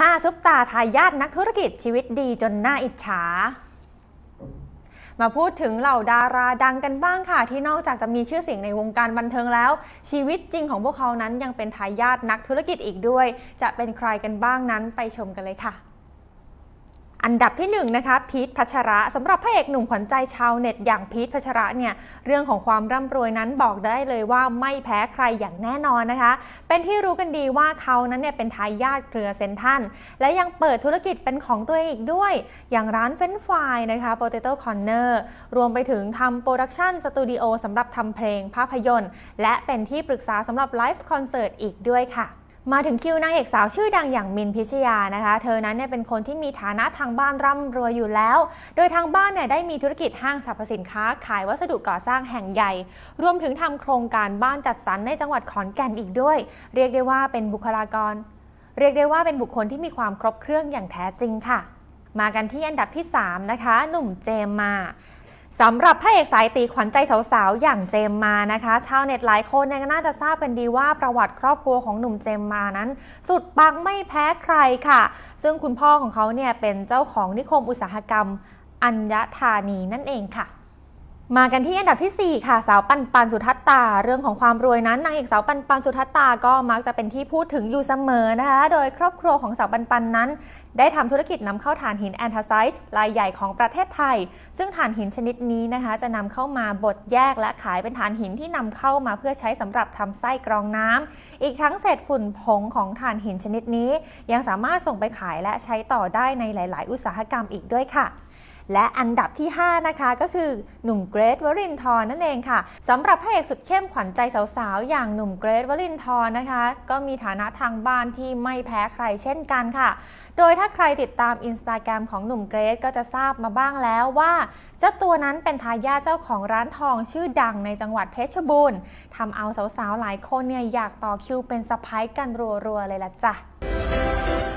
5ซุปตาทายาทนักธุรกิจชีวิตดีจนน่าอิจฉา มาพูดถึงเหล่าดาราดังกันบ้างค่ะ ที่นอกจากจะมีชื่อเสียงในวงการบันเทิงแล้ว ชีวิตจริงของพวกเขานั้นยังเป็นทายาทนักธุรกิจอีกด้วย จะเป็นใครกันบ้างนั้นไปชมกันเลยค่ะ อันดับที่1นงนะคะพีทพัชระสำหรับพระเอกหนุ่มขวัญใจชาวเน็ตอย่างพีทพัชระเนี่ยเรื่องของความร่ำรวยนั้นบอกได้เลยว่าไม่แพ้ใครอย่างแน่นอนนะคะ เป็นที่รู้กันดีว่าเขานั้นเนี่ยเป็นทายาทเครือเซนทันและยังเปิดธุรกิจเป็นของตัวเองอีกด้วย อย่างร้านเฟนฟรายนะคะ Potato Corner รวมไปถึงทำโปรดักชันสตูดิโอสำหรับทำเพลงภาพยนตร์ และเป็นที่ปรึกษาสำหรับไลฟ์คอนเสิร์ตอีกด้วยค่ะ มาถึงคิวนางเอกสาวชื่อดังอย่างมินพิชยานะคะ เธอนั้นเนี่ยเป็นคนที่มีฐานะทางบ้านร่ำรวยอยู่แล้ว โดยทางบ้านเนี่ยได้มีธุรกิจห้างสรรพสินค้า ขายวัสดุก่อสร้างแห่งใหญ่ รวมถึงทำโครงการบ้านจัดสรรในจังหวัดขอนแก่นอีกด้วย เรียกได้ว่าเป็นบุคลากร เรียกได้ว่าเป็นบุคคลที่มีความครบเครื่องอย่างแท้จริงค่ะ มากันที่อันดับที่ 3 นะคะ หนุ่มเจมมา สำหรับพระเอกสายตีขวัญใจสาวๆ อย่างเจมมานะคะ ชาวเน็ตหลายคนเนี่ยน่าจะทราบกันดีว่าประวัติครอบครัวของหนุ่มเจมมานั้น สุดปังไม่แพ้ใครค่ะ ซึ่งคุณพ่อของเขาเนี่ยเป็นเจ้าของนิคมอุตสาหกรรม อัญญธานีนั่นเองค่ะ มากันที่อันดับทีสี่ 4 ค่ะ สาวปันปันสุทัตตา เรื่องของความรวยนั้นนางเอกสาวปันปันสุทัตตาก็มักจะเป็นที่พูดถึงอยู่เสมอนะคะ โดยครอบครัวของสาวปันปันนั้น ได้ทำธุรกิจนำเข้าถ่านหินแอนทาไซต์รายใหญ่ของประเทศไทย ซึ่งถ่านหินชนิดนี้นะคะ จะนำเข้ามาบดแยกและขายเป็นถ่านหินที่นำเข้ามาเพื่อใช้สำหรับทำไส้กรองน้ำอีกทั้งเศษฝุ่นผงของถ่านหินชนิดนี้ ยังสามารถส่งไปขายและใช้ต่อได้ในหลาย ๆ อุตสาหกรรมอีกด้วยค่ะ และอันดับที่ 5 นะคะก็คือหนุ่มเกรทวรินทร์นั่นเองค่ะสำหรับพระเอกสุดเข้มขวัญใจสาวๆ อย่างหนุ่มเกรทวรินทร์นะคะ ก็มีฐานะทางบ้านที่ไม่แพ้ใครเช่นกันค่ะ โดยถ้าใครติดตามอินสตาแกรมของหนุ่มเกรทก็จะทราบมาบ้างแล้วว่าเจ้าตัวนั้นเป็นทายาทเจ้าของร้านทองชื่อดังในจังหวัดเพชรบูรณ์ทำเอาสาวๆ หลายคนเนี่ยอยากต่อคิวเป็นสะพ้ายกันรัวๆเลยล่ะจ้ะ